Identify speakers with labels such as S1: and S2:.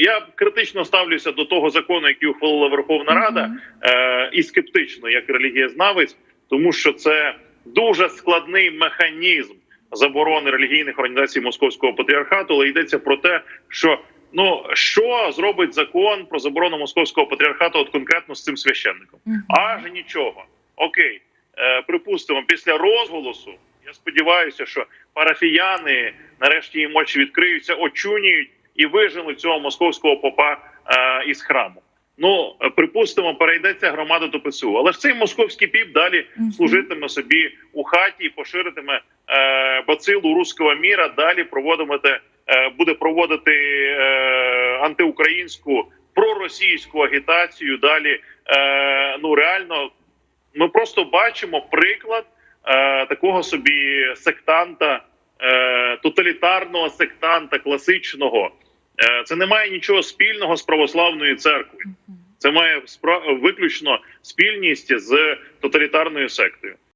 S1: я критично ставлюся до того закону, який ухвалила Верховна Рада, е, і скептично, як релігієзнавець, тому що це дуже складний механізм заборони релігійних організацій московського патріархату. Але йдеться про те, що ну що зробить закон про заборону московського патріархату, от конкретно з цим священником.
S2: Мгм.
S1: Аж нічого. Окей, е, припустимо, після розголосу. Я сподіваюся, що парафіяни нарешті їм очі відкриються, очуніють і виженуть цього московського попа е, із храму. Ну припустимо, перейдеться громада до ПСУ. Але ж цей московський піп далі служитиме собі у хаті і поширитиме е, бацилу руського міра. Далі проводитиме, е, буде проводити е, антиукраїнську проросійську агітацію. Далі е, ну реально ми просто бачимо приклад е, такого собі сектанта, е, тоталітарного сектанта класичного. Е, це не має нічого спільного з православною церквою. Це має виключно спільність з тоталітарною сектою.